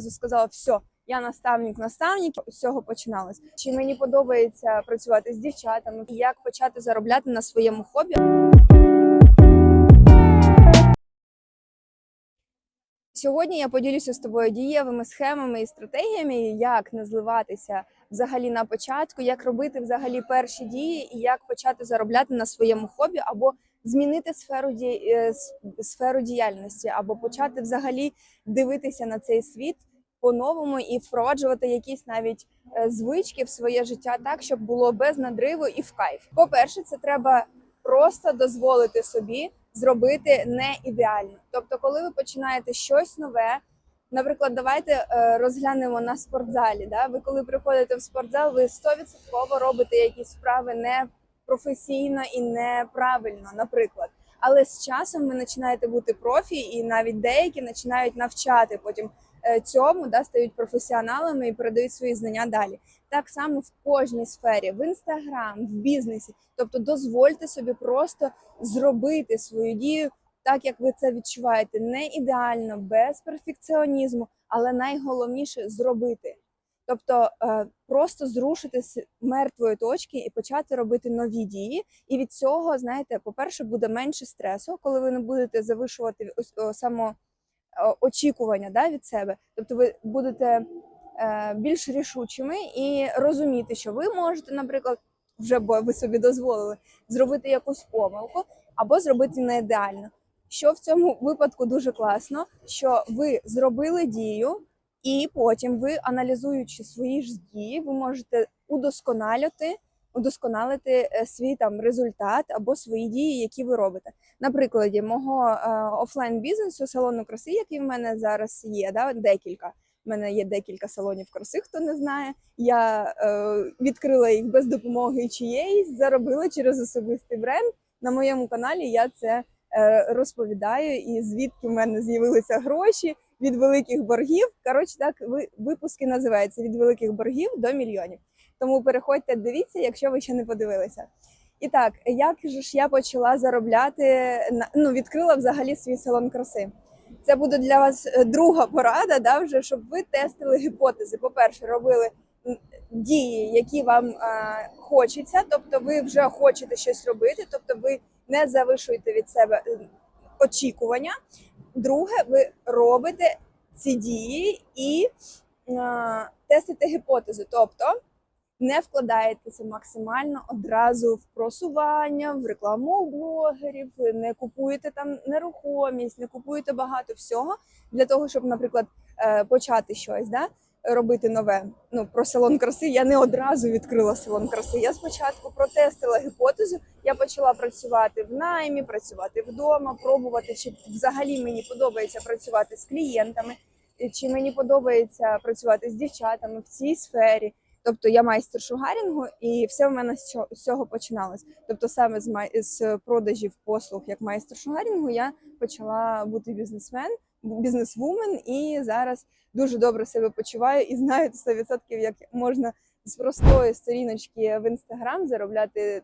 Сказала, все, я наставник, наставник. З цього починалось. Чи мені подобається працювати з дівчатами, і як почати заробляти на своєму хобі. Сьогодні я поділюся з тобою дієвими схемами і стратегіями, як не зливатися взагалі на початку, як робити взагалі перші дії, і як почати заробляти на своєму хобі, або змінити сферу ді... е, сферу діяльності, або почати взагалі дивитися на цей світ по-новому і впроваджувати якісь навіть е, звички в своє життя так, щоб було без надриву і в кайф. По-перше, це треба просто дозволити собі зробити не ідеально. Тобто, коли ви починаєте щось нове. Наприклад, давайте е, розглянемо на спортзалі. Да? Ви коли приходите в спортзал, ви 100% робите якісь справи не професійно і неправильно, наприклад. Але з часом ви починаєте бути профі, і навіть деякі починають навчати потім е, цьому, да, стають професіоналами і передають свої знання далі. Так само в кожній сфері, в інстаграм, в бізнесі. Тобто дозвольте собі просто зробити свою дію так, як ви це відчуваєте, не ідеально, без перфекціонізму, але найголовніше зробити. Тобто е, просто зрушити з мертвої точки і почати робити нові дії. І від цього, знаєте, по-перше, буде менше стресу, коли ви не будете завишувати ось, о, само е, очікування да, від себе. Тобто ви будете е, більш рішучими і розуміти, що ви можете, наприклад, вже бо ви собі дозволили зробити якусь помилку або зробити не ідеально. Що в цьому випадку дуже класно, що ви зробили дію, і потім ви, аналізуючи свої ж дії, ви можете удосконалювати, удосконалити е, свій там результат або свої дії, які ви робите. На прикладі мого е, офлайн бізнесу салону краси, який в мене зараз є, да, декілька. У мене є декілька салонів краси, хто не знає. Я е, відкрила їх без допомоги чиєїсь, заробила через особистий бренд. На моєму каналі я це розповідаю, і звідки в мене з'явилися гроші від великих боргів. Коротше, так випуски називаються від великих боргів до мільйонів. Тому переходьте, дивіться, якщо ви ще не подивилися. І так, як же ж я почала заробляти ну, відкрила взагалі свій салон краси. Це буде для вас е, друга порада, да, вже щоб ви тестили гіпотези. По-перше, робили дії, які вам е, хочеться, тобто ви вже хочете щось робити, тобто ви не завишуєте від себе е, очікування. Друге, ви робите ці дії і е, тестите гіпотези, тобто не вкладаєтеся максимально одразу в просування, в рекламу блогерів, не купуєте там нерухомість, не купуєте багато всього для того, щоб, наприклад, е, почати щось, да? Робити нове. Ну про салон краси я не одразу відкрила салон краси. Я спочатку протестила гіпотезу. Я почала працювати в наймі, працювати вдома, пробувати, чи взагалі мені подобається працювати з клієнтами, чи мені подобається працювати з дівчатами в цій сфері. Тобто я майстер шугарінгу, і все в мене з цього- починалось. Тобто, саме з май- з продажів послуг як майстер шугарінгу я почала бути бізнесмен, бізнесвумен, і зараз дуже добре себе почуваю і знаю 100% як можна з простої сторіночки в інстаграм заробляти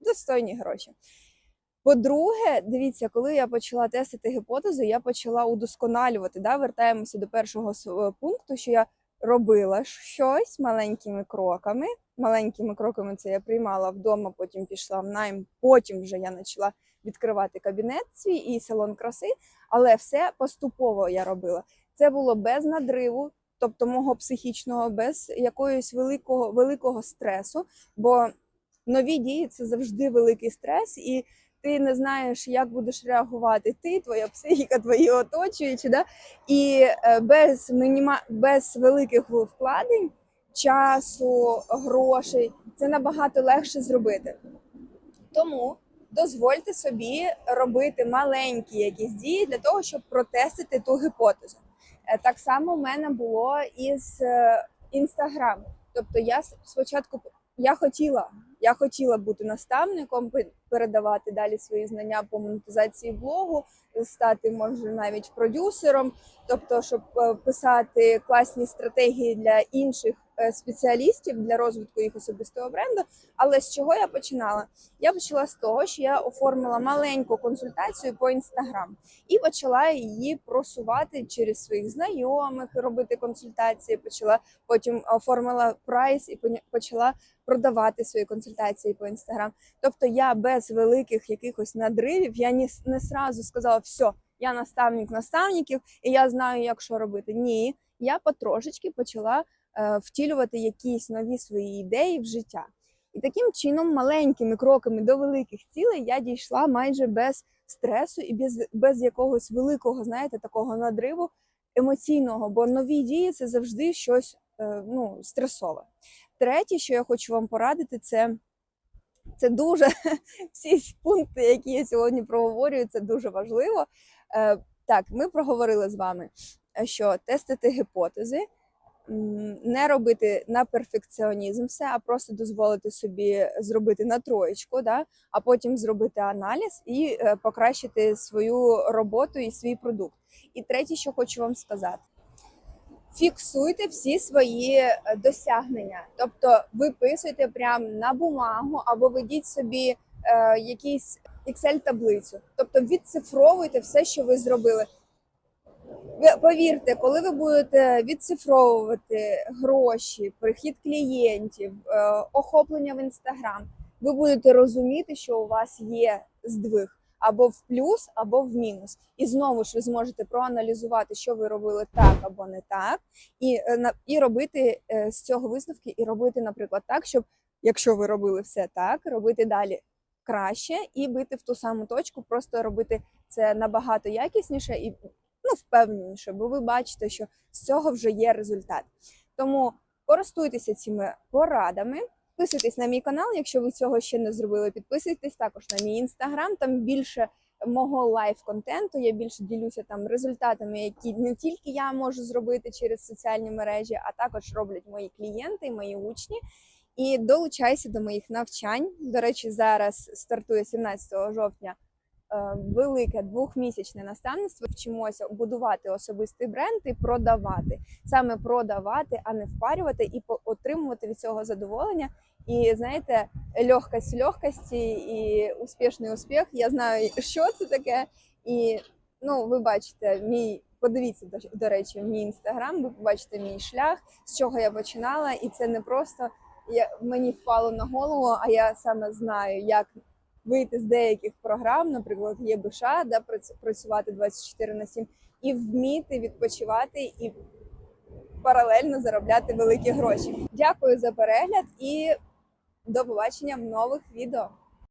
достойні гроші. По-друге, дивіться, коли я почала тестити гіпотезу, я почала удосконалювати. Да? Вертаємося до першого е, пункту, що я робила щось маленькими кроками. Маленькими кроками це я приймала вдома, потім пішла в найм, потім вже я почала відкривати кабінет свій і салон краси, але все поступово я робила. Це було без надриву, тобто мого психічного, без якоїсь великого, великого стресу. Бо нові дії це завжди великий стрес, і ти не знаєш, як будеш реагувати ти, твоя психіка, твої оточуючі. Да? І е, без мініма... без великих вкладень, часу, грошей це набагато легше зробити. Тому дозвольте собі робити маленькі якісь дії для того, щоб протестити ту гіпотезу. Е, Так само в мене було із інстаграм. Тобто, я спочатку я хотіла, я хотіла бути наставником, передавати далі свої знання по монетизації блогу, стати може навіть продюсером, тобто, щоб е, писати класні стратегії для інших е, спеціалістів для розвитку їх особистого бренду. Але з чого я починала? Я почала з того, що я оформила маленьку консультацію по інстаграм і почала її просувати через своїх знайомих, робити консультації. Почала потім оформила прайс і почала продавати свої консультації по інстаграм. Тобто я без великих якихось надривів я не, не сразу сказала, все, я наставник наставників, і я знаю, як що робити. Ні, я потрошечки почала е, втілювати якісь нові свої ідеї в життя. І таким чином, маленькими кроками до великих цілей я дійшла майже без стресу і без, без якогось великого, знаєте, такого надриву емоційного, бо нові дії це завжди щось е, ну, стресове. Третє, що я хочу вам порадити, це, це дуже всі пункти, які я сьогодні проговорюю, це дуже важливо. Е, Так, ми проговорили з вами, е, що тестити гіпотези, не робити на перфекціонізм все, а просто дозволити собі зробити на троєчку, да? а потім зробити аналіз і е, покращити свою роботу і свій продукт. І третє, що хочу вам сказати. Фіксуйте всі свої е, досягнення, тобто виписуйте прямо на бумагу або ведіть собі е, якийсь Excel-таблицю, тобто відцифровуйте все, що ви зробили. Повірте, коли ви будете відцифровувати гроші, прихід клієнтів, е, охоплення в інстаграм, ви будете розуміти, що у вас є здвиг або в плюс, або в мінус. І знову ж ви зможете проаналізувати, що ви робили так або не так, і, е, і робити е, з цього висновки, і робити, наприклад, так, щоб якщо ви робили все так, робити далі краще і бити в ту саму точку, просто робити це набагато якісніше і ну, впевненіше, бо ви бачите, що з цього вже є результат. Тому користуйтеся цими порадами. Підписуйтесь на мій канал, якщо ви цього ще не зробили. Підписуйтесь також на мій інстаграм. Там більше мого лайв-контенту. Я більше ділюся там результатами, які не тільки я можу зробити через соціальні мережі, а також роблять мої клієнти, мої учні. І долучайся до моїх навчань. До речі, зараз стартує 17 жовтня велике двохмісячне наставництво. Вчимося будувати особистий бренд і продавати. Саме продавати, а не впарювати і отримувати від цього задоволення. І знаєте, легкость легкості і успішний успіх. Я знаю, що це таке. І ну, ви бачите, мій подивіться до, речі, мій інстаграм. Ви побачите мій шлях, з чого я починала, і це не просто я, мені впало на голову, а я саме знаю, як вийти з деяких програм, наприклад, є Биша, да, прац- працювати 24 на 7, і вміти відпочивати і паралельно заробляти великі гроші. Дякую за перегляд і до побачення в нових відео.